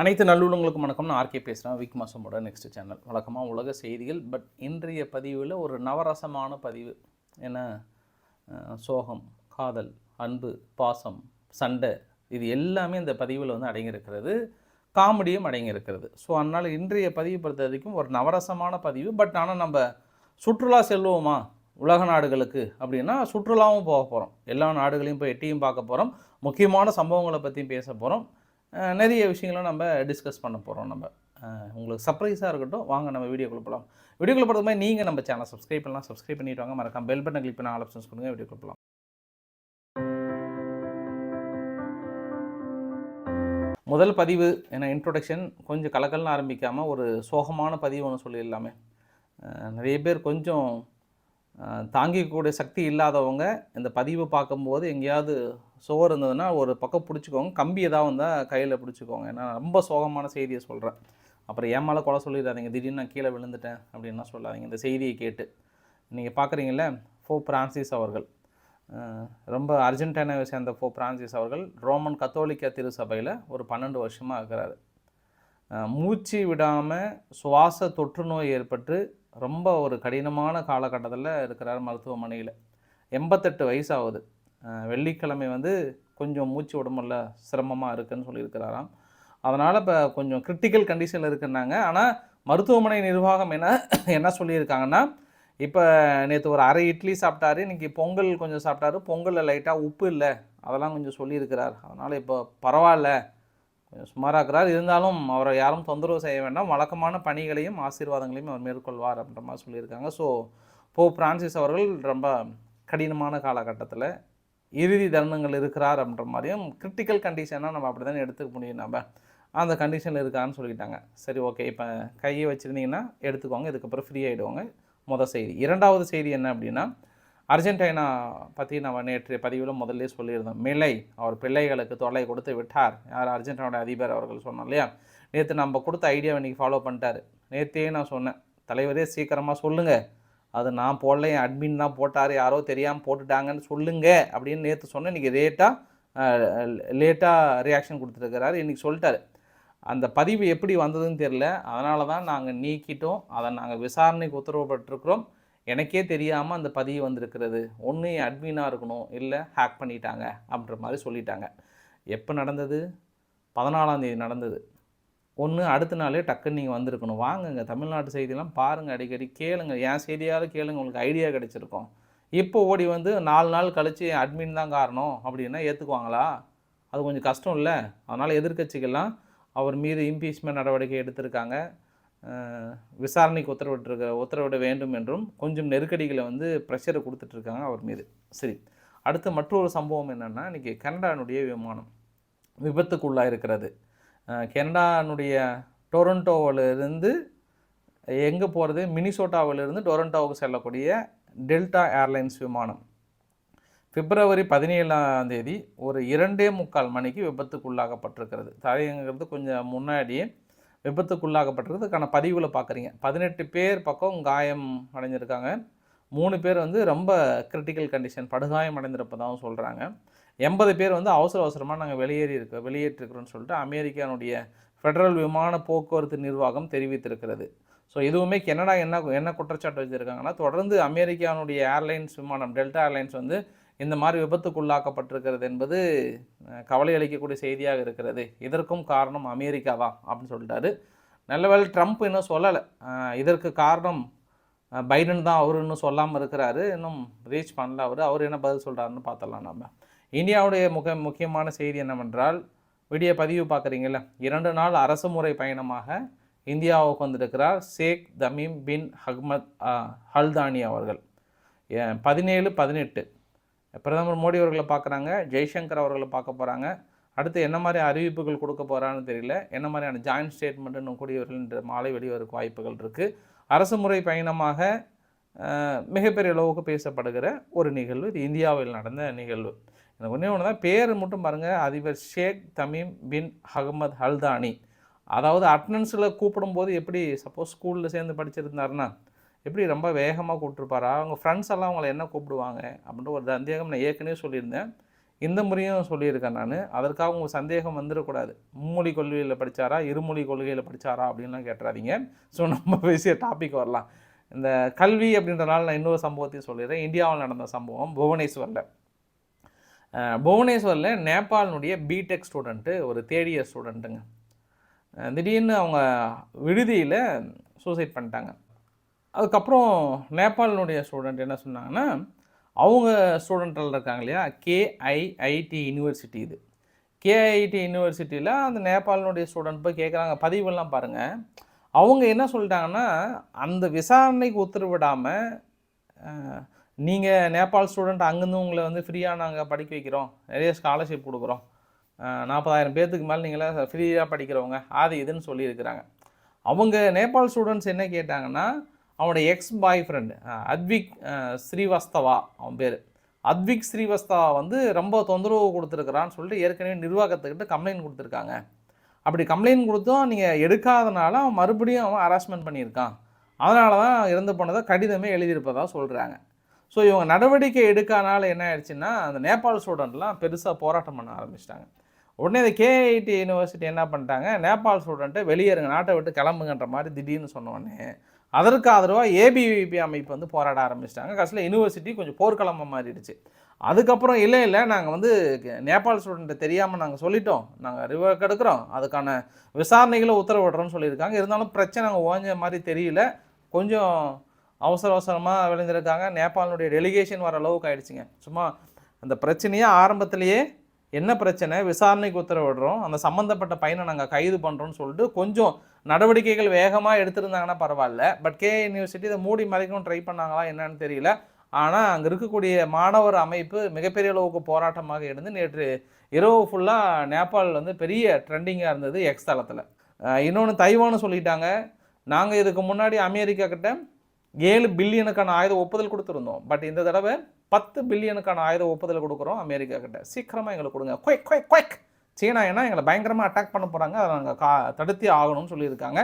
அனைத்து நல்லுள்ளங்களுக்கும் வணக்கம். நான் ஆர்கே பேசுகிறேன் விக் மாசமோட நெக்ஸ்ட் சேனல் வழக்கமாக உலக செய்திகள் பட் இன்றைய பதிவில் ஒரு நவரசமான பதிவு. என்ன? சோகம் காதல் அன்பு பாசம் சண்டை இது எல்லாமே இந்த பதிவில் வந்து அடங்கியிருக்கிறது. காமெடியும் அடங்கியிருக்கிறது. ஸோ அதனால் இன்றைய பதிவு பொறுத்த வரைக்கும் ஒரு நவரசமான பதிவு. பட் ஆனால் நம்ம சுற்றுலா செல்வோமா? உலக நாடுகளுக்கு அப்படின்னா சுற்றுலாவும் போக போகிறோம் எல்லா நாடுகளையும் போய் எட்டியும் பார்க்க போகிறோம் முக்கியமான சம்பவங்களை பற்றியும் பேச போகிறோம் நிறைய விஷயங்களை நம்ம டிஸ்கஸ் பண்ண போகிறோம் நம்ம. உங்களுக்கு சர்ப்ரைஸாக இருக்கட்டும். வாங்க நம்ம வீடியோக்குள்ள போகலாம் வீடியோக்குள்ளே போகிறது மாதிரி நீங்கள் நம்ம சேனலை சப்ஸ்கிரைப் பண்ணலாம். சப்ஸ்கிரைப் பண்ணிட்டு வாங்க. மறக்காம பெல் பட்டன் கிளிக் பண்ண ஆல் ஆப்ஷன்ஸ் கொடுங்க. வீடியோக்குள்ளே போகலாம் முதல் பதிவு என்ன இன்ட்ரொடக்ஷன் கொஞ்சம் கலக்கல்னு ஆரம்பிக்காமல் ஒரு சோகமான பதிவு ஒன்று சொல்லிடலாமே. நிறைய பேர் கொஞ்சம் தாங்கிக்கக்கூடிய சக்தி இல்லாதவங்க இந்த பதிவை பார்க்கும்போது எங்கேயாவது சோறு இருந்ததுன்னா ஒரு பக்கம் பிடிச்சிக்கோங்க கம்பி ஏதாவது வந்தால் கையில் பிடிச்சிக்கோங்க. ஏன்னா ரொம்ப சோகமான செய்தியை சொல்கிறேன் அப்புறம் ஏன் மேலே கொலை சொல்லிடாதீங்க. திடீர்னு நான் கீழே விழுந்துட்டேன் அப்படின்னா சொல்லாதீங்க. இந்த செய்தியை கேட்டு. நீங்கள் பார்க்குறீங்கள ஃபோ பிரான்சிஸ் அவர்கள். ரொம்ப அர்ஜென்டினாவை சேர்ந்த ஃபோ பிரான்சிஸ் அவர்கள் ரோமன் கத்தோலிக்க திருசபையில் ஒரு பன்னெண்டு வருஷமாக இருக்கிறாரு. மூச்சு விடாமல் சுவாச தொற்று நோய் ஏற்பட்டு ரொம்ப ஒரு கடினமான காலகட்டத்தில் இருக்கிறார் மருத்துவமனையில். எண்பத்தெட்டு வயசாகுது வெள்ளிக்கிழமை வந்து கொஞ்சம் மூச்சு உடம்புல சிரமமாக இருக்குன்னு சொல்லியிருக்கிறாராம். அதனால் இப்போ கொஞ்சம் கிரிட்டிக்கல் கண்டிஷனில் இருக்குன்னாங்க. ஆனால் மருத்துவமனை நிர்வாகம் என்ன என்ன சொல்லியிருக்காங்கன்னா இப்போ நேற்று ஒரு அரை இட்லி சாப்பிட்டாரு இன்றைக்கி பொங்கல் கொஞ்சம் சாப்பிட்டாரு பொங்கலில் லைட்டாக உப்பு இல்லை அதெல்லாம் கொஞ்சம் சொல்லியிருக்கிறார். அதனால் இப்போ பரவாயில்ல கொஞ்சம் சுமாராக இருக்கிறார் இருந்தாலும் அவரை யாரும் தொந்தரவு செய்ய வேண்டாம். வழக்கமான பணிகளையும் ஆசீர்வாதங்களையும் அவர் மேற்கொள்வார் அப்படின்ற மாதிரி சொல்லியிருக்காங்க. ஸோ போ பிரான்சிஸ் அவர்கள் ரொம்ப கடினமான காலகட்டத்தில் இறுதி தருணங்கள் இருக்கிறார் அப்படின்ற மாதிரியும் கிரிட்டிக்கல் கண்டிஷனாக நம்ம அப்படி தானே எடுத்துக்க முடியும் நம்ம? அந்த கண்டிஷனில் இருக்கான்னு சொல்லிட்டாங்க. சரி ஓகே இப்போ கையை வச்சுருந்தீங்கன்னா எடுத்துக்கோங்க. இதுக்கப்புறம் ஃப்ரீ ஆகிடுவாங்க முதல் செய்தி. இரண்டாவது செய்தி என்ன அப்படின்னா அர்ஜென்டினா பற்றி நம்ம நேற்றைய பதிவில் முதல்ல சொல்லியிருந்தோம். மிலை அவர் பிள்ளைகளுக்கு தொலை கொடுத்து விட்டார். யார்? அர்ஜென்டினாவோட அதிபர் அவர்கள் சொன்னோம் இல்லையா? நேற்று நம்ம கொடுத்த ஐடியாவை இன்றைக்கி ஃபாலோ பண்ணிட்டாரு. நேற்றே நான் சொன்னேன். தலைவரே சீக்கிரமாக சொல்லுங்கள் அது நான் போடல என் அட்மின் தான் போட்டார் யாரோ தெரியாமல் போட்டுட்டாங்கன்னு சொல்லுங்க அப்படின்னு நேற்று சொன்னேன் இன்றைக்கி லேட்டாக லேட்டாக ரியாக்ஷன் கொடுத்துருக்கிறாரு. இன்றைக்கி சொல்லிட்டாரு. அந்த பதிவு எப்படி வந்ததுன்னு தெரில அதனால தான் நாங்கள் நீக்கிட்டோம். அதை நாங்கள் விசாரணைக்கு உத்தரவுப்பட்டிருக்கிறோம் எனக்கே தெரியாமல் அந்த பதிவு வந்திருக்கிறது. ஒன்று என் அட்மினாக இருக்கணும். இல்லை ஹேக் பண்ணிட்டாங்க அப்படின்ற மாதிரி சொல்லிட்டாங்க. எப்போ நடந்தது? பதினாலாம் தேதி நடந்தது. ஒன்று அடுத்த நாளே டக்குன்னு நீங்கள் வந்திருக்கணும். வாங்குங்க. தமிழ்நாட்டு செய்தியெல்லாம் பாருங்கள் அடிக்கடி. கேளுங்க. என் செய்தியால் கேளுங்க. உங்களுக்கு ஐடியா கிடைச்சிருக்கும். இப்போ ஓடி வந்து நாலு நாள் கழித்து அட்மின் தான் காரணம் அப்படின்னா ஏற்றுக்குவாங்களா அது கொஞ்சம் கஷ்டம் இல்லை. அதனால் எதிர்க்கட்சிகள்லாம் அவர் மீது இம்பீச்மெண்ட் நடவடிக்கை எடுத்திருக்காங்க. விசாரணைக்கு உத்தரவிட்டிருக்க உத்தரவிட வேண்டும் என்றும் கொஞ்சம் நெருக்கடிகளை வந்து ப்ரெஷரை கொடுத்துட்ருக்காங்க அவர் மீது. சரி. அடுத்து மற்றொரு சம்பவம் என்னென்னா இன்றைக்கி கனடானுடைய விமானம் விபத்துக்குள்ளாக இருக்கிறது கெனடானுடைய டொரண்டோவிலிருந்து எங்கே போகிறது மினிசோட்டாவிலிருந்து டொரண்டோவுக்கு செல்லக்கூடிய டெல்டா ஏர்லைன்ஸ் விமானம். பிப்ரவரி பதினேழாம் தேதி ஒரு இரண்டே முக்கால் மணிக்கு விபத்துக்குள்ளாகப்பட்டிருக்கிறது தரையங்கிறது கொஞ்சம் முன்னாடியே விபத்துக்குள்ளாகப்பட்டிருக்கிறதுக்கான பதிவில் பார்க்குறீங்க. பதினெட்டு பேர் பக்கம் காயம் அடைஞ்சிருக்காங்க. மூணு பேர் வந்து ரொம்ப கிரிட்டிக்கல் கண்டிஷன் படுகாயம் அடைந்திருப்பதாகவும் சொல்கிறாங்க எண்பது பேர் வந்து அவசர அவசரமாக நாங்கள் வெளியேறி இருக்க வெளியேற்றிருக்கிறோம்னு சொல்லிட்டு அமெரிக்கானுடைய ஃபெடரல் விமான போக்குவரத்து நிர்வாகம் தெரிவித்திருக்கிறது. ஸோ இதுவுமே கனடா என்ன என்ன குற்றச்சாட்டு வச்சுருக்காங்கன்னா தொடர்ந்து அமெரிக்கானுடைய ஏர்லைன்ஸ் விமானம் டெல்டா ஏர்லைன்ஸ் வந்து இந்த மாதிரி விபத்துக்குள்ளாக்கப்பட்டிருக்கிறது என்பது கவலை அளிக்கக்கூடிய செய்தியாக இருக்கிறது. இதற்கும் காரணம் அமெரிக்கா தான் அப்படின்னு சொல்லிட்டாரு. நல்லவேளை ட்ரம்ப் இன்னும் சொல்லலை. இதற்கு காரணம் பைடன் தான் அவர் இன்னும் சொல்லாமல் இருக்கிறாரு. இன்னும் ரீச் பண்ணல அவர். அவர் என்ன பதில் சொல்கிறாருன்னு பார்த்தலாம் நம்ம இந்தியாவுடைய முக முக்கியமான செய்தி என்னவென்றால் வீடியோ பதிவு பார்க்குறீங்கள இரண்டு நாள் அரசு முறை பயணமாக இந்தியாவுக்கு வந்திருக்கிறார் ஷேக் தமீம் பின் ஹக்மத் ஹல்தானி அவர்கள். பதினேழு பதினெட்டு. பிரதமர் மோடி அவர்களை பார்க்குறாங்க ஜெய்சங்கர் அவர்களை பார்க்க போகிறாங்க அடுத்து என்ன மாதிரி அறிவிப்புகள் கொடுக்க போகிறான்னு தெரியல என்ன மாதிரியான ஜாயின்ட் ஸ்டேட்மெண்ட்டுன்னு கூடியவர்கள் இன்று மாலை வெளிவருக்கு வாய்ப்புகள் இருக்குது அரசு முறை பயணமாக மிகப்பெரிய அளவுக்கு பேசப்படுகிற ஒரு நிகழ்வு இது இந்தியாவில் நடந்த நிகழ்வு. எனக்கு ஒன்றே ஒன்று தான் பேர் மட்டும் பாருங்கள் அதிபர் ஷேக் தமீம் பின் அகமது ஹல்தானி. அதாவது அட்டனன்ஸில் கூப்பிடும்போது எப்படி சப்போஸ் ஸ்கூலில் சேர்ந்து படிச்சிருந்தாருன்னா எப்படி ரொம்ப வேகமாக கூப்பிட்ருப்பாரா அவங்க ஃப்ரெண்ட்ஸ் எல்லாம் அவங்கள என்ன கூப்பிடுவாங்க? அப்படின்ற ஒரு சந்தேகம் நான் ஏற்கனவே சொல்லியிருந்தேன். இந்த முறையும் சொல்லியிருக்கேன் நான். அதற்காக உங்கள் சந்தேகம் வந்துடக்கூடாது. மும்மொழி கொள்கையில் படித்தாரா இருமொழி கொள்கையில் படித்தாரா அப்படின்லாம் கேட்டுறாதீங்க. ஸோ நம்ம பேசிய டாபிக் வரலாம். இந்த கல்வி அப்படின்றனால நான் இன்னொரு சம்பவத்தையும் சொல்லிடுறேன். இந்தியாவில் நடந்த சம்பவம் புவனேஸ்வரில். புவனேஸ்வரில் நேபாளினுடைய பிடெக் ஸ்டூடெண்ட்டு ஒரு தேர்ட் இயர் ஸ்டூடெண்ட்டுங்க திடீர்னு அவங்க விடுதியில் சூசைட் பண்ணிட்டாங்க. அதுக்கப்புறம் நேபாளினுடைய ஸ்டூடெண்ட் என்ன சொன்னாங்கன்னா அவங்க ஸ்டூடெண்ட்டில் இருக்காங்க இல்லையா? கேஐஐடி யூனிவர்சிட்டி இது. கேஐடி யூனிவர்சிட்டியில் அந்த நேபாளினுடைய ஸ்டூடெண்ட் போய் கேட்குறாங்க பதிவெல்லாம் பாருங்கள் அவங்க என்ன சொல்லிட்டாங்கன்னா அந்த விசாரணைக்கு உத்தரவிடாமல் நீங்கள் நேபாள் ஸ்டூடெண்ட் அங்கேருந்து உங்களை வந்து ஃப்ரீயாக நாங்கள் படிக்க வைக்கிறோம். நிறைய ஸ்காலர்ஷிப் கொடுக்குறோம். நாற்பதாயிரம் பேர்த்துக்கு மேலே நீங்களாம் ஃப்ரீயாக படிக்கிறவங்க. அது இதுன்னு சொல்லியிருக்கிறாங்க. அவங்க நேபாள் ஸ்டூடெண்ட்ஸ் என்ன கேட்டாங்கன்னா அவனோட ex boy friend Advik Srivastava அவன் பேர். அத்விக் ஸ்ரீவஸ்தவா வந்து ரொம்ப தொந்தரவு கொடுத்துருக்குறான்னு சொல்லிட்டு ஏற்கனவே நிர்வாகத்துக்கிட்ட கம்ப்ளைண்ட் கொடுத்துருக்காங்க. அப்படி கம்ப்ளைண்ட் கொடுத்தும் நீங்கள் எடுக்காதனால அவன் மறுபடியும் அவன் ஹராஸ்மெண்ட் பண்ணியிருக்கான். அதனால தான் இறந்து போனதை கடிதமே எழுதியிருப்பதாக சொல்கிறாங்க ஸோ இவங்க நடவடிக்கை எடுக்காதனால என்ன ஆயிடுச்சுன்னா அந்த நேபாள் ஸ்டூடெண்ட்லாம் பெருசாக போராட்டம் பண்ண ஆரம்பிச்சிட்டாங்க. உடனே இந்த கேஐடி யூனிவர்சிட்டி என்ன பண்ணிட்டாங்க? நேபாள் ஸ்டூடெண்ட்டை வெளியேறுங்க நாட்டை விட்டு கிளம்புங்கன்ற மாதிரி திடீர்னு சொன்னோடனே அதற்கு ஆதரவாக ஏபிவிபி அமைப்பு வந்து போராட ஆரம்பிச்சிட்டாங்க. கடைசியில் யூனிவர்சிட்டி கொஞ்சம் போர்க்கிழமை மாறிடுச்சு. அதுக்கப்புறம் இல்லை இல்லை நாங்கள் வந்து நேபாள் ஸ்டூடெண்ட்டை தெரியாமல் நாங்கள் சொல்லிட்டோம். நாங்கள் ரிவர்க் எடுக்கிறோம். அதுக்கான விசாரணைகளை உத்தரவிடுறோம்னு சொல்லியிருக்காங்க. இருந்தாலும் பிரச்சனை அங்கே ஓஞ்ச மாதிரி தெரியல. கொஞ்சம் அவசர அவசரமாக விளைஞ்சிருக்காங்க நேபாளினுடைய டெலிகேஷன் வர அளவுக்கு ஆயிடுச்சுங்க. சும்மா அந்த பிரச்சனையே ஆரம்பத்திலேயே என்ன பிரச்சனை? விசாரணைக்கு உத்தரவிடுறோம். அந்த சம்மந்தப்பட்ட பையனை நாங்கள் கைது பண்ணுறோம்னு சொல்லிட்டு கொஞ்சம் நடவடிக்கைகள் வேகமாக எடுத்திருந்தாங்கன்னா பரவாயில்ல. பட் கே யூனிவர்சிட்டி இதை மூடி மறைக்கும் ட்ரை பண்ணாங்களா என்னன்னு தெரியல. ஆனால் அங்கே இருக்கக்கூடிய மாணவர் அமைப்பு மிகப்பெரிய அளவுக்கு போராட்டமாக இருந்து நேற்று இரவு ஃபுல்லாக நேபாள் வந்து பெரிய ட்ரெண்டிங்காக இருந்தது எக்ஸ் தளத்தில். இன்னொன்று தைவான்னு சொல்லிட்டாங்க. நாங்கள் இதுக்கு முன்னாடி அமெரிக்கா கிட்ட ஏழு பில்லியனுக்கான ஆயுத ஒப்புதல் கொடுத்துருந்தோம். பட் இந்த தடவை பத்து பில்லியனுக்கான ஆயுத ஒப்புதல் கொடுக்குறோம் அமெரிக்கா கிட்ட. சீக்கிரமாக எங்களுக்கு கொடுங்க. குவைக் குவைக் குவைக் சீனா ஏன்னா எங்களை பயங்கரமாக அட்டாக் பண்ண போகிறாங்க அதை நாங்கள் கா தடுத்தே ஆகணும்னு சொல்லியிருக்காங்க.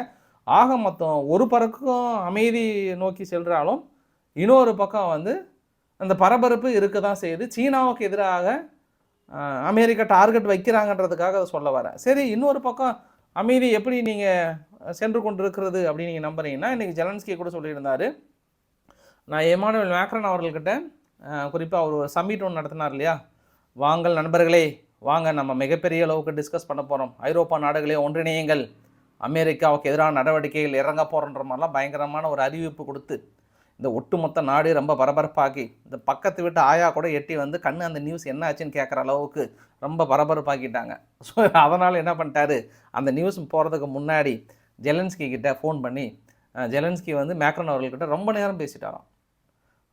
ஆக மொத்தம் ஒரு பறக்கும் அமைதி நோக்கி செல்கிறாலும் இன்னொரு பக்கம் வந்து அந்த பரபரப்பு இருக்க தான் செய்யுது. சீனாவுக்கு எதிராக அமெரிக்கா டார்கெட் வைக்கிறாங்கன்றதுக்காக அதை சொல்ல வரேன் சரி இன்னொரு பக்கம் அமைதி எப்படி நீங்கள் சென்று கொண்டிருக்கிறது அப்படின்னு நீங்கள் நம்புறீங்கன்னா இன்றைக்கி ஜெலன்ஸ்கி கூட சொல்லியிருந்தார். நான் எமானுவல் மேக்ரன் அவர்கள்கிட்ட குறிப்பாக அவர் ஒரு சம்மிட் ஒன்று நடத்தினார் இல்லையா? வாங்கள் நண்பர்களே வாங்க நம்ம மிகப்பெரிய அளவுக்கு டிஸ்கஸ் பண்ண போகிறோம் ஐரோப்பா நாடுகளே ஒன்றிணையுங்கள். அமெரிக்காவுக்கு எதிரான நடவடிக்கைகள் இறங்க போகிறன்ற மாதிரிலாம் பயங்கரமான ஒரு அறிவிப்பு கொடுத்து இந்த ஒட்டுமொத்த நாடு ரொம்ப பரபரப்பாக்கி இந்த பக்கத்து வீட்டு ஆயா கூட எட்டி வந்து கண்ணு அந்த நியூஸ் என்ன ஆச்சுன்னு கேட்குற அளவுக்கு ரொம்ப பரபரப்பாக்கிட்டாங்க. ஸோ அதனால் என்ன பண்ணிட்டாரு? அந்த நியூஸ் போகிறதுக்கு முன்னாடி ஜெலன்ஸ்கி கிட்ட ஃபோன் பண்ணி ஜெலன்ஸ்கி வந்து மேக்ரன் அவர்கள்கிட்ட ரொம்ப நேரம் பேசிட்டாராம்.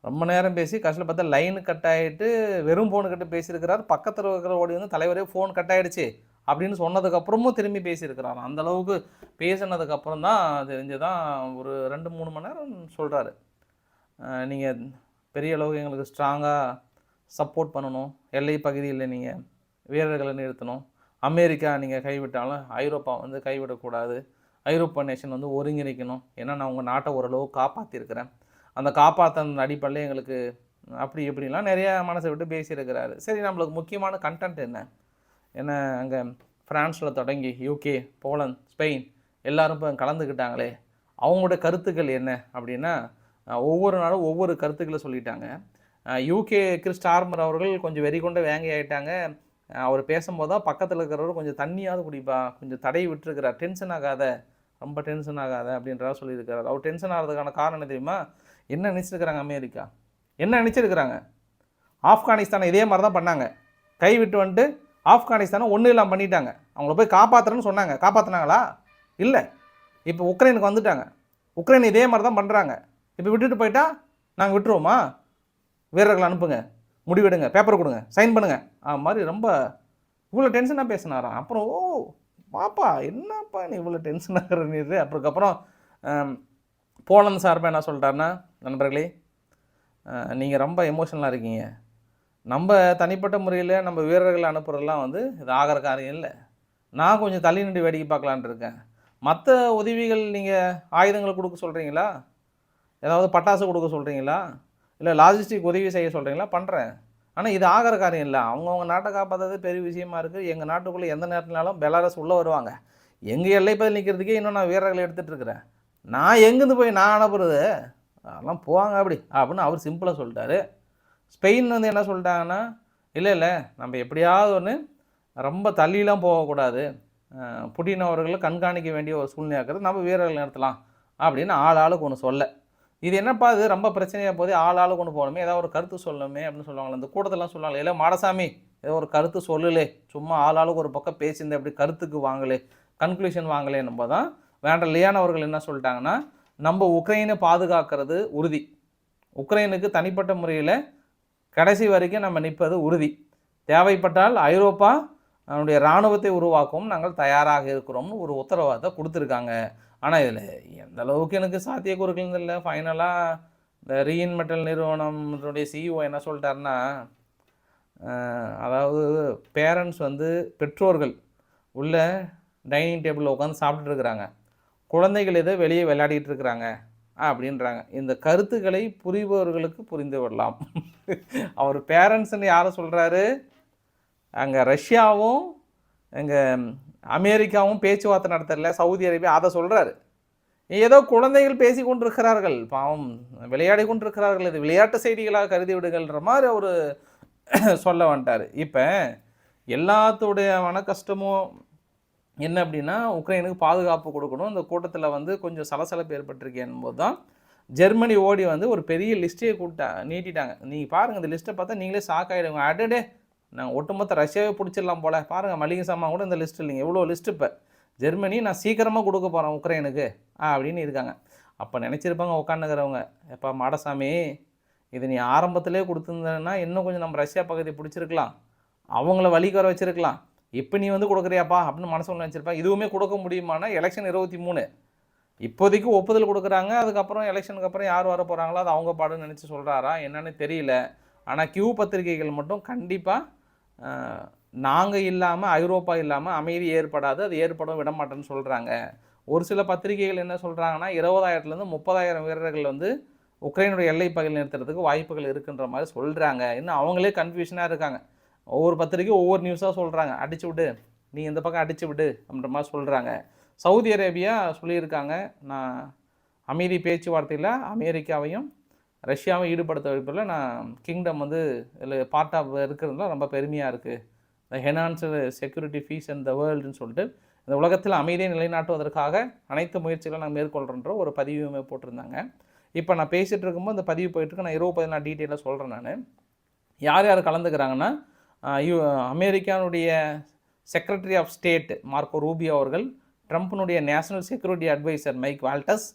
ரொம்ப நேரம் பேசி கடைசியில் பார்த்தா லைன் கட் ஆகிட்டு வெறும் ஃபோனு கிட்ட பேசியிருக்கிறார். பக்கத்தில் இருக்கிற ஓடி வந்து தலைவரே ஃபோன் கட் ஆயிடுச்சு அப்படின்னு சொன்னதுக்கப்புறமும் திரும்பி பேசியிருக்கிறார் அந்த அளவுக்கு பேசினதுக்கப்புறம் தான் தெரிஞ்சு தான் ஒரு ரெண்டு மூணு மணி நேரம் சொல்கிறாரு நீங்கள் பெரிய அளவுக்கு எங்களுக்கு ஸ்ட்ராங்காக சப்போர்ட் பண்ணணும். எல்லை பகுதியில் நீங்கள் வீரர்களை நிறுத்தணும். அமெரிக்கா நீங்கள் கைவிட்டாலும் ஐரோப்பா வந்து கைவிடக்கூடாது. ஐரோப்பா நேஷன் வந்து ஒருங்கிணைக்கணும். ஏன்னா நான் உங்கள் நாட்டை ஓரளவு காப்பாற்றிருக்கிறேன் அந்த காப்பாற்றின அடிப்படையில் எங்களுக்கு அப்படி இப்படிலாம் நிறையா மனசை விட்டு பேசியிருக்கிறாரு. சரி நம்மளுக்கு முக்கியமான கண்டென்ட் என்ன? ஏன்னா அங்கே ஃப்ரான்ஸில் தொடங்கி யூகே போலந்து ஸ்பெயின் எல்லாரும் இப்போ கலந்துக்கிட்டாங்களே. அவங்களோட கருத்துக்கள் என்ன? அப்படின்னா ஒவ்வொரு நாளும் ஒவ்வொரு கருத்துக்களை சொல்லிட்டாங்க. யூகே கிறிஸ்ட் ஆர்மர் அவர்கள் கொஞ்சம் வெறி கொண்ட வேங்கை ஆகிட்டாங்க அவர் பேசும்போது தான் பக்கத்தில் இருக்கிறவர் கொஞ்சம் தண்ணியாவது குடிப்பா கொஞ்சம் தடை விட்டுருக்கிறார். டென்ஷன் ஆகாத ரொம்ப டென்ஷன் ஆகாத அப்படின்றத சொல்லியிருக்கிறார். அவர் டென்ஷன் ஆகிறதுக்கான காரணம் என்ன தெரியுமா? என்ன நினச்சிருக்கிறாங்க அமெரிக்கா? என்ன நினச்சிருக்கிறாங்க? ஆப்கானிஸ்தானை இதே மாதிரி தான் பண்ணாங்க. கை விட்டு வந்துட்டு ஆப்கானிஸ்தானை ஒன்றும் இல்லாமல் பண்ணிட்டாங்க. அவங்கள போய் காப்பாற்றுறேன்னு சொன்னாங்க. காப்பாற்றினாங்களா இல்லை. இப்போ உக்ரைனுக்கு வந்துட்டாங்க. உக்ரைன் இதே மாதிரி தான் பண்ணுறாங்க இப்போ விட்டுட்டு போயிட்டா நாங்கள் விட்டுருவோமா? வீரர்களை அனுப்புங்க. முடிவெடுங்க. பேப்பர் கொடுங்க. சைன் பண்ணுங்க. ஆ மாதிரி ரொம்ப இவ்வளோ டென்ஷனாக பேசினாராம் அப்புறம் ஓ பாப்பா என்னப்பா நீ இவ்வளோ டென்ஷனாகிற நீர் அப்புறக்கப்புறம் போலந்து சார்பாக என்ன சொல்லிட்டாருன்னா நண்பர்களே நீங்கள் ரொம்ப எமோஷனலாக இருக்கீங்க. நம்ம தனிப்பட்ட முறையில் நம்ம வீரர்களை அனுப்புகிறதெல்லாம் வந்து இது ஆகிற காரியம் இல்லை. நான் கொஞ்சம் தள்ளி நின்று வேடிக்கை பார்க்கலான் இருக்கேன். மற்ற உதவிகள் நீங்கள் ஆயுதங்கள் கொடுக்க சொல்கிறீங்களா ஏதாவது பட்டாசு கொடுக்க சொல்கிறீங்களா இல்லை லாஜிஸ்டிக் உதவி செய்ய சொல்கிறீங்களா பண்ணுறேன் ஆனால் இது ஆகிற காரியம் இல்லை. அவங்கவுங்க நாட்டை காப்பாற்றுறது பெரிய விஷயமா இருக்குது எங்கள் நாட்டுக்குள்ளே எந்த நேரத்தினாலும் பெலாரஸ் உள்ளே வருவாங்க. எங்கள் எல்லைப்பதில் நிற்கிறதுக்கே இன்னும் நான் வீரர்களை எடுத்துகிட்டு இருக்கிறேன். நான் எங்கேருந்து போய் நான் அனுப்புறது? அதெல்லாம் போவாங்க அப்படி. அப்படின்னு அவர் சிம்பிளாக சொல்லிட்டாரு. ஸ்பெயின் வந்து என்ன சொல்லிட்டாங்கன்னா இல்லை இல்லை. நம்ம எப்படியாவது ஒன்று ரொம்ப தள்ளிலாம் போகக்கூடாது. புட்டின் அவர்களை கண்காணிக்க வேண்டிய ஒரு சூழ்நிலை இருக்கிறது. நம்ம வீரர்கள் நிறுத்தலாம். அப்படின்னு ஆள் ஆளுக்கு ஒன்று சொல்ல. இது என்னப்பா இது? ரொம்ப பிரச்சனையாக போதே ஆள் ஆள் கொண்டு போகணுமே. ஏதாவது ஒரு கருத்து சொல்லணுமே அப்படின்னு சொல்லுவாங்களே இந்த கூட்டத்தெல்லாம் சொல்லுவாங்க. இல்லை மாடசாமி ஏதோ ஒரு கருத்து சொல்லலே. சும்மா ஆள் ஆளுக்கு ஒரு பக்கம் பேசியிருந்த அப்படி கருத்துக்கு வாங்கலே? கன்க்ளூஷன் வாங்கலே நம்ம தான் வேண்ட லியானவர்கள் என்ன சொல்லிட்டாங்கன்னா நம்ம உக்ரைனை பாதுகாக்கிறது உறுதி. உக்ரைனுக்கு தனிப்பட்ட முறையில் கடைசி வரைக்கும் நம்ம நிற்பது உறுதி. தேவைப்பட்டால் ஐரோப்பா அவனுடைய இராணுவத்தை உருவாக்கவும் நாங்கள் தயாராக இருக்கிறோம்னு ஒரு உத்தரவாதத்தை கொடுத்துருக்காங்க. ஆனால் இதில் எந்த அளவுக்கு எனக்கு சாத்தியக்கூறுகள் இல்லை. ஃபைனலாக இந்த ரீஇன்மெட்டல் நிறுவனத்துடைய சிஇஓ என்ன சொல்லிட்டாருன்னா அதாவது பேரண்ட்ஸ் வந்து பெற்றோர்கள் உள்ள டைனிங் டேபிளில் உட்காந்து சாப்பிட்டுட்டு இருக்கிறாங்க. குழந்தைகள் இதை வெளியே விளையாடிட்டு இருக்கிறாங்க அப்படின்றாங்க. இந்த கருத்துக்களை புரிபவர்களுக்கு புரிந்து விடலாம் அவர் பேரண்ட்ஸ்ன்னு யாரை சொல்கிறாரு அங்கே ரஷ்யாவும் எங்கள் அமெரிக்காவும் பேச்சுவார்த்தை நடத்தல சவுதி அரேபியா அதை சொல்கிறாரு ஏதோ குழந்தைகள் பேசி கொண்டிருக்கிறார்கள் பாவம் விளையாடி கொண்டிருக்கிறார்கள். இது விளையாட்டு செய்திகளாக கருதி விடுங்கள்ன்ற மாதிரி அவர் சொல்ல வந்துட்டார். இப்போ எல்லாத்துடைய மன கஷ்டமும் என்ன அப்படின்னா உக்ரைனுக்கு பாதுகாப்பு கொடுக்கணும். இந்த கூட்டத்தில் வந்து கொஞ்சம் சலசலப்பு ஏற்பட்டிருக்கேன் போது தான் ஜெர்மனி ஓடி வந்து ஒரு பெரிய லிஸ்ட்டே கூட்டா நீட்டிட்டாங்க. நீங்கள் பாருங்கள் இந்த லிஸ்ட்டை பார்த்தா நீங்களே ஷாக் ஆகிடுங்க அடடே நான் ஒட்டுமொத்த ரஷ்யாவே பிடிச்சிடலாம் போல. பாருங்கள் மளிகை சாமான் கூட இந்த லிஸ்ட் இல்லைங்க. எவ்வளோ லிஸ்ட் இப்போ. ஜெர்மனி நான் சீக்கிரமாக கொடுக்க போகிறேன் உக்ரைனுக்கு. ஆ அப்படின்னு இருக்காங்க. அப்போ நினச்சிருப்பாங்க உட்காந்துக்கிறவங்க எப்பா மாடசாமி இது நீ ஆரம்பத்திலே கொடுத்துருந்தேன்னா இன்னும் கொஞ்சம் நம்ம ரஷ்யா பகுதி பிடிச்சிருக்கலாம். அவங்கள வழிக்கு வர வச்சுருக்கலாம். இப்போ நீ வந்து கொடுக்குறியாப்பா அப்படின்னு மனசு ஒன்று வச்சிருப்பேன். இதுவுமே கொடுக்க முடியுமானா எலெக்ஷன் இருபத்தி மூணு. இப்போதைக்கு ஒப்புதல் கொடுக்குறாங்க. அதுக்கப்புறம் எலெக்ஷனுக்கு அப்புறம் யார் வர போகிறாங்களோ அது அவங்க பாடுன்னு நினச்சி சொல்கிறாரா என்னன்னு தெரியல. ஆனால் கியூ பத்திரிகைகள் மட்டும் கண்டிப்பாக நாங்கள் இல்லாமல் ஐரோப்பா இல்லாமல் அமைதி ஏற்படாது அது ஏற்பட விட மாட்டேன்னு சொல்கிறாங்க ஒரு சில பத்திரிகைகள் என்ன சொல்கிறாங்கன்னா இருபதாயிரத்துலேருந்து முப்பதாயிரம் வீரர்கள் வந்து உக்ரைனுடைய எல்லை பகுதியில் நிறுத்துறதுக்கு வாய்ப்புகள் இருக்குன்ற மாதிரி சொல்கிறாங்க இன்னும் அவங்களே கன்ஃபியூஷனாக இருக்காங்க. ஒவ்வொரு பத்திரிக்கையும் ஒவ்வொரு நியூஸாக சொல்கிறாங்க அடிச்சு விடு. நீ இந்த பக்கம் அடிச்சு விடு அப்படின்ற மாதிரி சொல்கிறாங்க சவுதி அரேபியா சொல்லியிருக்காங்க. நான் அமைதி பேச்சுவார்த்தையில் அமெரிக்காவையும் ரஷ்யாவை ஈடுபடுத்த வைப்பில் நான் கிங்டம் வந்து இதில் பார்ட் ஆஃப் இருக்கிறதுல ரொம்ப பெருமையாக இருக்குது enhance enhanced security peace and the வேர்ல்டுன்னு சொல்லிட்டு இந்த உலகத்தில் அமைதியை நிலைநாட்டுவதற்காக அனைத்து முயற்சிகளும் நாங்கள் மேற்கொள்கிறோன்ற ஒரு பதிவுமே போட்டிருந்தாங்க. இப்போ நான் பேசிகிட்டு இருக்கும்போது இந்த பதிவு போயிட்டுருக்கு நான் இருபது நான் டீட்டெயிலாக சொல்கிறேன் நான். யார் யார் கலந்துக்கிறாங்கன்னா U அமெரிக்கானுடைய secretary of state Marco Rubio அவர்கள் ட்ரம்ப்னுடைய national security adviser Mike Waltz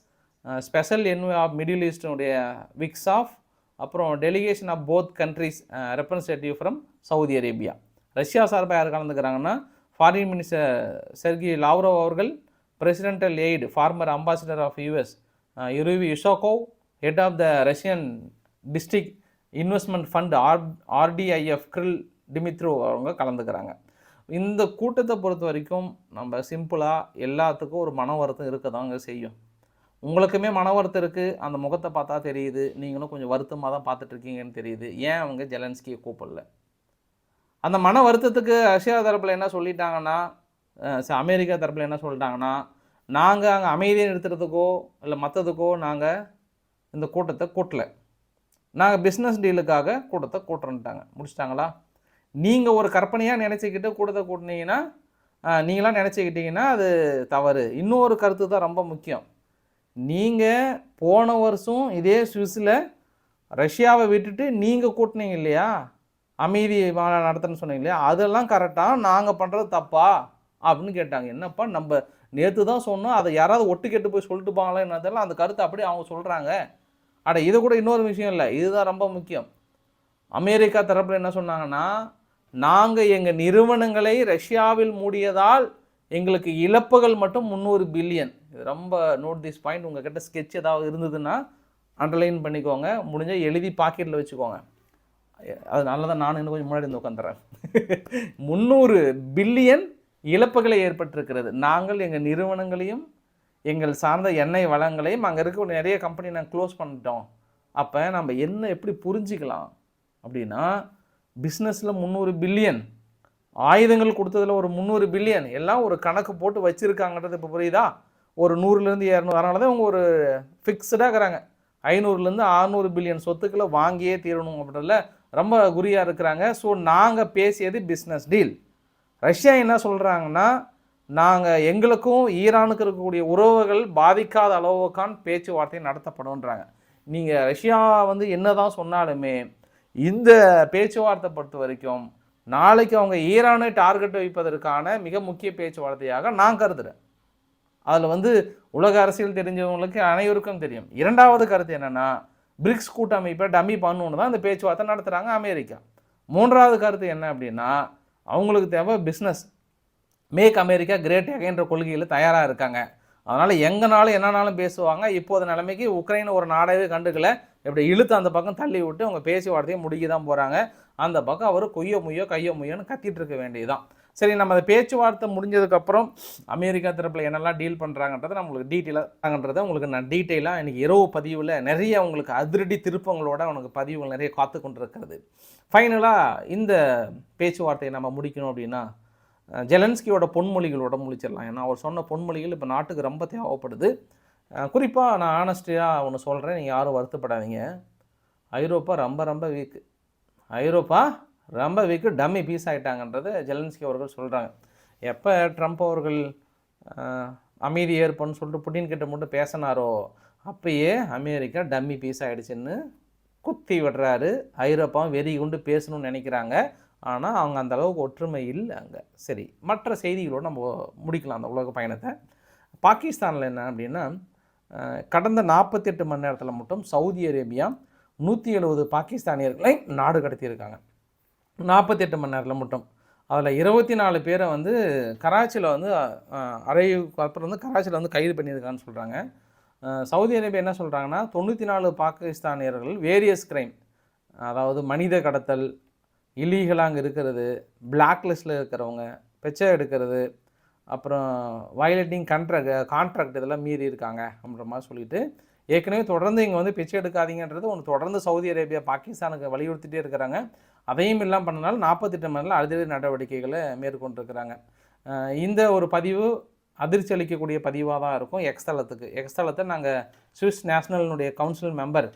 special envoy of Middle ஈஸ்டனுடைய விக்ஸ் ஆஃப் அப்புறம் delegation of both countries representative from Saudi Arabia Russia சார்பாக யார் கலந்துக்கிறாங்கன்னா ஃபாரின் மினிஸ்டர் செர்கி லாவ்ரோவ் அவர்கள் presidential aide former ambassador of US Yuri Ushakov head of the Russian district investment fund or RDIF Kirill Dmitriev அவங்க கலந்துக்கிறாங்க. இந்த கூட்டத்தை பொறுத்த வரைக்கும் நம்ம சிம்பிளாக எல்லாத்துக்கும் ஒரு மன வருத்தம் இருக்க தாங்க செய்யும். உங்களுக்குமே மன வருத்தம் இருக்குது அந்த முகத்தை பார்த்தா தெரியுது. நீங்களும் கொஞ்சம் வருத்தமாக தான் பார்த்துட்ருக்கீங்கன்னு தெரியுது. ஏன் அவங்க ஜெலன்ஸ்கியை கூப்பிடல? அந்த மன வருத்தத்துக்கு ரஷ்யா தரப்பில் என்ன சொல்லிட்டாங்கன்னா ச- அமெரிக்கா தரப்பில் என்ன சொல்லிட்டாங்கன்னா நாங்கள் அங்கே அமைதியை நிறுத்துறதுக்கோ இல்லை மற்றதுக்கோ நாங்கள் இந்த கூட்டத்தை கூட்டல. நாங்கள் பிஸ்னஸ் டீலுக்காக கூட்டத்தை கூட்டுறோன்ட்டாங்க. முடிச்சிட்டாங்களா? நீங்கள் ஒரு கற்பனையாக நினச்சிக்கிட்டு கூட்டத்தை கூட்டினீங்கன்னா நீங்களாம் நினச்சிக்கிட்டீங்கன்னா அது தவறு. இன்னொரு கருத்து தான் ரொம்ப முக்கியம். நீங்கள் போன வருஷம் இதே சுவிஸில் ரஷ்யாவை விட்டுட்டு நீங்கள் கூட்டினீங்க இல்லையா? அமைதி மாநாடு நடத்துன்னு சொன்னீங்க இல்லையா? அதெல்லாம் கரெக்டாக நாங்கள் பண்ணுறது தப்பா? அப்படின்னு கேட்டாங்க. என்னப்பா நம்ம நேற்று தான் சொன்னோம். அதை யாராவது ஒட்டு கேட்டு போய் சொல்லிட்டு போங்களா என்னதெல்லாம் அந்த கருத்தை அப்படியே அவங்க சொல்கிறாங்க அட இது கூட இன்னொரு விஷயம் இல்லை. இதுதான் ரொம்ப முக்கியம். அமெரிக்கா தரப்பில் என்ன சொன்னாங்கன்னா நாங்கள் எங்கள் நிறுவனங்களை ரஷ்யாவில் மூடியதால் எங்களுக்கு இழப்புகள் மட்டும் முந்நூறு பில்லியன். இது ரொம்ப நோட் திஸ் பாயிண்ட் உங்கள் கிட்ட ஸ்கெட்ச் ஏதாவது இருந்ததுன்னா அண்டர்லைன் பண்ணிக்கோங்க. முடிஞ்சால் எழுதி பாக்கெட்டில் வச்சுக்கோங்க. அதனால தான் நான் இன்னும் கொஞ்சம் முன்னாடி இருந்து உட்காந்துறேன் முந்நூறு பில்லியன் இழப்புகளை ஏற்பட்டிருக்கிறது. நாங்கள் எங்கள் நிறுவனங்களையும் எங்கள் சார்ந்த எண்ணெய் வளங்களையும் அங்கே இருக்க நிறைய கம்பெனி நாங்கள் க்ளோஸ் பண்ணிட்டோம். அப்போ நம்ம என்ன எப்படி புரிஞ்சுக்கலாம்? அப்படின்னா பிஸ்னஸில் முந்நூறு பில்லியன். ஆயுதங்கள் கொடுத்ததில் ஒரு முந்நூறு பில்லியன். எல்லாம் ஒரு கணக்கு போட்டு வச்சுருக்காங்கன்றது இப்போ புரியுதா? ஒரு நூறுலேருந்து இரநூறு. அதனால தான் இவங்க ஒரு ஃபிக்ஸ்டாக இருக்கிறாங்க. ஐநூறுலேருந்து அறநூறு பில்லியன் சொத்துக்களை வாங்கியே தீரணும் அப்படின்றதுல ரொம்ப குறியாக இருக்கிறாங்க. ஸோ நாங்கள் பேசியது பிஸ்னஸ் டீல் ரஷ்யா என்ன சொல்கிறாங்கன்னா நாங்கள் எங்களுக்கும் ஈரானுக்கு இருக்கக்கூடிய உறவுகள் பாதிக்காத அளவுக்கான் பேச்சுவார்த்தை நடத்தப்படும்ன்றாங்க. நீங்கள் ரஷ்யா வந்து என்னதான் சொன்னாலுமே இந்த பேச்சுவார்த்தை பொறுத்த வரைக்கும் நாளைக்கு அவங்க ஈரானை டார்கெட் வைப்பதற்கான மிக முக்கிய பேச்சுவார்த்தையாக நான் கருதுகிறேன் அதில் வந்து உலக அரசியல் தெரிஞ்சவங்களுக்கு அனைவருக்கும் தெரியும். இரண்டாவது கருத்து என்னென்னா பிரிக்ஸ் கூட்டமைப்பை டம்மி பண்ணணுன்னு தான் இந்த பேச்சுவார்த்தை நடத்துகிறாங்க அமெரிக்கா. மூன்றாவது கருத்து என்ன அப்படின்னா அவங்களுக்கு தேவை பிஸ்னஸ் மேக் அமெரிக்கா கிரேட் என்ற கொள்கையில் தயாராக இருக்காங்க. அதனால் எங்கனாலும் என்னனாலும் பேசுவாங்க. இப்போது நிலைமைக்கு உக்ரைன் ஒரு நாடாவே கண்டுக்கல. இப்படி இழுத்து அந்த பக்கம் தள்ளி விட்டு அவங்க பேச்சுவார்த்தையை முடிக்க தான் போகிறாங்க அந்த பக்கம் அவர் கொய்யோ முய்யோ கையோ முய்யோன்னு கத்திட்டு இருக்க வேண்டியதுதான். சரி நம்ம அந்த பேச்சுவார்த்தை முடிஞ்சதுக்கப்புறம் அமெரிக்கா தரப்பில் என்னெல்லாம் டீல் பண்ணுறாங்கன்றத நம்மளுக்கு டீட்டெயிலாகன்றதை உங்களுக்கு நான் டீட்டெயிலாக எனக்கு இரவு பதிவில் நிறைய உங்களுக்கு அதிரடி திருப்பங்களோட உனக்கு பதிவுகள் நிறைய காத்து கொண்டு இருக்கிறது ஃபைனலாக இந்த பேச்சுவார்த்தையை நம்ம முடிக்கணும் அப்படின்னா ஜெலன்ஸ்கியோட பொன்மொழிகளோட முடிச்சிடலாம் ஏன்னா அவர் சொன்ன பொன்மொழிகள் இப்போ நாட்டுக்கு ரொம்ப தேவைப்படுது. குறிப்பாக நான் ஆனஸ்டியாக ஒன்று சொல்கிறேன் நீங்கள் யாரும் வருத்தப்படாதீங்க. ஐரோப்பா ரொம்ப ரொம்ப வீக்கு ஐரோப்பா ரொம்ப வீக்கு டம்மி பீஸ் ஆகிட்டாங்கன்றது ஜெலன்ஸ்கி அவர்கள் சொல்கிறாங்க எப்போ ட்ரம்ப் அவர்கள் அமைதி ஏற்பன்னு சொல்லிட்டு புட்டின் கிட்ட மட்டும் பேசினாரோ அப்பயே அமெரிக்கா டம்மி பீஸ் ஆகிடுச்சின்னு குத்தி விடுறாரு. ஐரோப்பாவும் வெறி கொண்டு பேசணும்னு நினைக்கிறாங்க. ஆனால் அவங்க அந்த அளவுக்கு ஒற்றுமை இல்லை அங்கே சரி மற்ற செய்திகளோடு நம்ம முடிக்கலாம் அந்த உலக பயணத்தை. பாகிஸ்தானில் என்ன அப்படின்னா கடந்த நாற்பத்தெட்டு மணி நேரத்தில் மட்டும் சவுதி அரேபியா நூற்றி எழுபது பாகிஸ்தானியர்களை நாடு கடத்தியிருக்காங்க. நாற்பத்தெட்டு மணி நேரத்தில் மட்டும். அதில் இருபத்தி நாலு பேரை வந்து கராச்சியில் வந்து அறைவுக்கு அப்புறம் வந்து கராச்சியில் வந்து கைது பண்ணியிருக்கான்னு சொல்கிறாங்க சவுதி அரேபியா என்ன சொல்கிறாங்கன்னா தொண்ணூற்றி நாலு பாகிஸ்தானியர்கள் வேரியஸ் கிரைம் அதாவது மனித கடத்தல் இல்லீகலாக அங்கே இருக்கிறது பிளாக் லிஸ்ட்டில் இருக்கிறவங்க பிச்சை எடுக்கிறது அப்புறம் வயலேட்டிங் கண்ட்ராக்ட் கான்ட்ராக்ட் இதெல்லாம் மீறி இருக்காங்க அப்படின்ற மாதிரி சொல்லிட்டு ஏற்கனவே தொடர்ந்து இங்கே வந்து பிச்சை எடுக்காதீங்கன்றது ஒன்று தொடர்ந்து சவுதி அரேபியா பாகிஸ்தானுக்கு வலியுறுத்திட்டே இருக்கிறாங்க. அதையும் இல்லாமல் பண்ணனால நாற்பத்தெட்டு மணியில் அதிரடி நடவடிக்கைகளை மேற்கொண்டிருக்கிறாங்க. இந்த ஒரு பதிவு அதிர்ச்சி அளிக்கக்கூடிய பதிவாக தான் இருக்கும். எக்ஸ்தலத்துக்கு எக்ஸ்தலத்தை நாங்கள் சுவிஸ் நேஷனலினுடைய கவுன்சில் மெம்பர்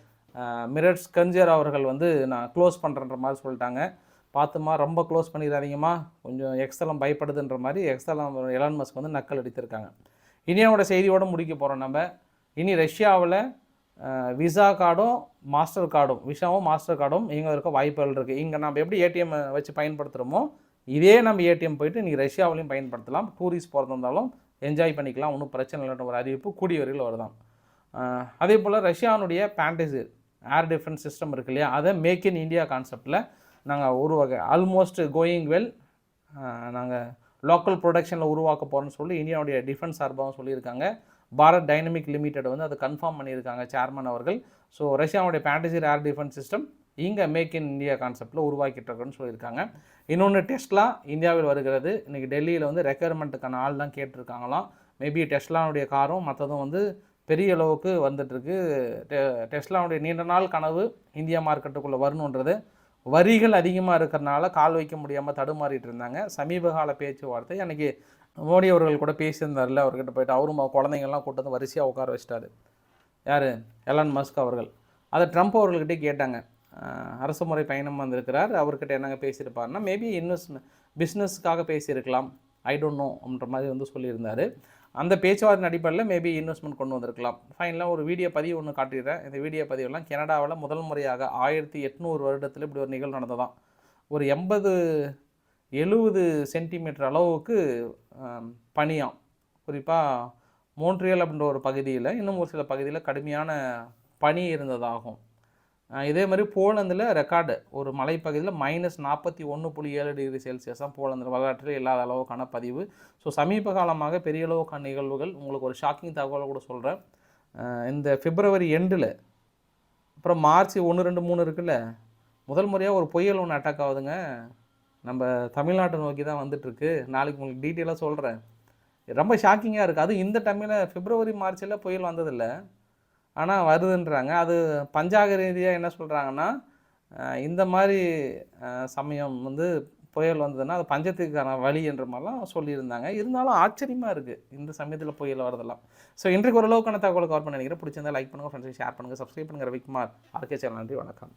மிரட்ஸ் கஞ்சர் அவர்கள் வந்து நான் க்ளோஸ் பண்ணுறன்ற மாதிரி சொல்லிட்டாங்க. பார்த்துமா ரொம்ப க்ளோஸ் பண்ணிடாதீங்கம்மா. கொஞ்சம் எக்ஸ்தலம் பயப்படுதுன்ற மாதிரி எக்ஸ்தலம் எலான் மஸ்க் வந்து நக்கல் அடித்திருக்காங்க. இனியாவோட செய்தியோடு முடிக்க போகிறோம் நம்ம. இனி ரஷ்யாவில் விசா கார்டும் மாஸ்டர் கார்டும் விசாவும் மாஸ்டர் கார்டும் இங்கே இருக்க வாய்ப்புகள் இருக்குது இங்கே நம்ம எப்படி ஏடிஎம் வச்சு பயன்படுத்துகிறோமோ இதே நம்ம ஏடிஎம் போயிட்டு நீங்கள் ரஷ்யாவிலையும் பயன்படுத்தலாம். டூரிஸ்ட் போகிறது இருந்தாலும் என்ஜாய் பண்ணிக்கலாம். ஒன்றும் பிரச்சனை இல்லைன்ற ஒரு அறிவிப்பு கூடிய வரையில் வருதான். அதே போல் ரஷ்யானுடைய பேண்டேஜ் ஏர் டிஃபென்ஸ் சிஸ்டம் இருக்கு இல்லையா? அதை மேக் இன் இந்தியா கான்செப்டில் நாங்கள் உருவாக்க ஆல்மோஸ்ட் கோயிங் வெல் நாங்கள் லோக்கல் ப்ரொடக்ஷனில் உருவாக்க போகிறோன்னு சொல்லி இந்தியாவுடைய டிஃபென்ஸ் சார்பாகவும் சொல்லியிருக்காங்க. பாரத் டைனமிக் லிமிடெட் வந்து அதை கன்ஃபார்ம் பண்ணியிருக்காங்க சேர்மன் அவர்கள். ஸோ ரஷ்யாவுடைய பேண்டசீர் ஏர் டிஃபென்ஸ் சிஸ்டம் இங்கே மேக் இன் இந்தியா கான்செப்டில் உருவாக்கிட்டுருக்கோன்னு சொல்லியிருக்காங்க. இன்னொன்று டெஸ்ட்லாம் இந்தியாவில் வருகிறது. இன்றைக்கி டெல்லியில் வந்து ரெக்குயர்மெண்ட்டுக்கான ஆள் தான் கேட்டிருக்காங்களாம். மேபி டெஸ்ட்லானுடைய காரும் மற்றதும் வந்து பெரிய அளவுக்கு வந்துட்டுருக்கு டெ டெஸ்ட்லாவுடைய நீண்ட நாள் கனவு இந்தியா மார்க்கெட்டுக்குள்ளே வரணுன்றது. வரிகள் அதிகமாக இருக்கிறனால கால் வைக்க முடியாமல் தடுமாறிட்டு இருந்தாங்க. சமீப கால பேச்சுவார்த்தை அன்றைக்கி மோடி அவர்கள் கூட பேசியிருந்தார்ல அவர்கிட்ட போயிட்டு அவரும் குழந்தைங்கள்லாம் கூட்டு வந்து வரிசையாக உட்கார வச்சிட்டாரு. யார்? எலான் மஸ்க் அவர்கள். அதை ட்ரம்ப் அவர்கள்கிட்டே கேட்டாங்க. அரசு முறை பயணம் வந்திருக்கிறார். அவர்கிட்ட என்னங்க பேசியிருப்பாருன்னா மேபி இன்வெஸ்ட் பிஸ்னஸ்க்காக பேசியிருக்கலாம். ஐ டோன்ட் நோ அப்படின்ற மாதிரி வந்து சொல்லியிருந்தார். அந்த பேச்சுவார்த்தை அடிப்படையில் மேபி இன்வெஸ்ட்மெண்ட் கொண்டு வந்திருக்கலாம். ஃபைனலாக ஒரு வீடியோ பதிவு ஒன்று காட்டிடுறேன். இந்த வீடியோ பதிவெல்லாம் கனடாவில் முதல் முறையாக ஆயிரத்தி எட்நூறு வருடத்தில் இப்படி ஒரு நிகழ்வு நடந்ததான் ஒரு எண்பது எழுபது சென்டிமீட்டர் அளவுக்கு பனியாம். குறிப்பாக மோன்ட்ரியல் அப்படின்ற ஒரு பகுதியில் இன்னும் ஒரு சில பகுதியில் கடுமையான பனி இருந்ததாகும். இதே மாதிரி போலந்தில் ரெக்கார்டு. ஒரு மலைப்பகுதியில் மைனஸ் நாற்பத்தி ஒன்று புள்ளி ஏழு டிகிரி செல்சியஸ் தான் போலந்தில் வரலாற்றில் இல்லாத அளவுக்கான பதிவு. ஸோ சமீப காலமாக பெரிய அளவுக்கான நிகழ்வுகள் உங்களுக்கு ஒரு ஷாக்கிங் தகவலை கூட சொல்கிறேன் இந்த பிப்ரவரி எண்டில் அப்புறம் மார்ச் ஒன்று ரெண்டு மூணு இருக்குல்ல முதல் முறையாக ஒரு புயல் ஒன்று அட்டாக் ஆகுதுங்க. நம்ம தமிழ்நாட்டை நோக்கி தான் வந்துட்டுருக்கு. நாளைக்கு உங்களுக்கு டீட்டெயிலாக சொல்கிறேன் ரொம்ப ஷாக்கிங்காக இருக்குது அதுவும் இந்த டைமில் பிப்ரவரி மார்ச்சில் புயல் வந்ததில்லை. ஆனால் வருதுன்றாங்க. அது பஞ்சாக ரீதியாக என்ன சொல்கிறாங்கன்னா இந்த மாதிரி சமயம் வந்து புயல் வந்ததுன்னா அது பஞ்சத்துக்கான வழி என்ற மாதிரிலாம் சொல்லியிருந்தாங்க. இருந்தாலும் ஆச்சரியமாக இருக்குது இந்த சமயத்தில் புயல் வரதெல்லாம் ஸோ இன்றைக்கு ஓரளவுக்கான தகவலை கவர் பண்ண நினைக்கிறேன். பிடிச்சிருந்தா லைக் பண்ணுங்கள் ஃப்ரெண்ட்ஸுக்கு ஷேர் பண்ணுங்கள் சப்ஸ்கிரைப் பண்ணுங்கள் ரவிக்குமார் ஆர்கே சேனல் நன்றி வணக்கம்.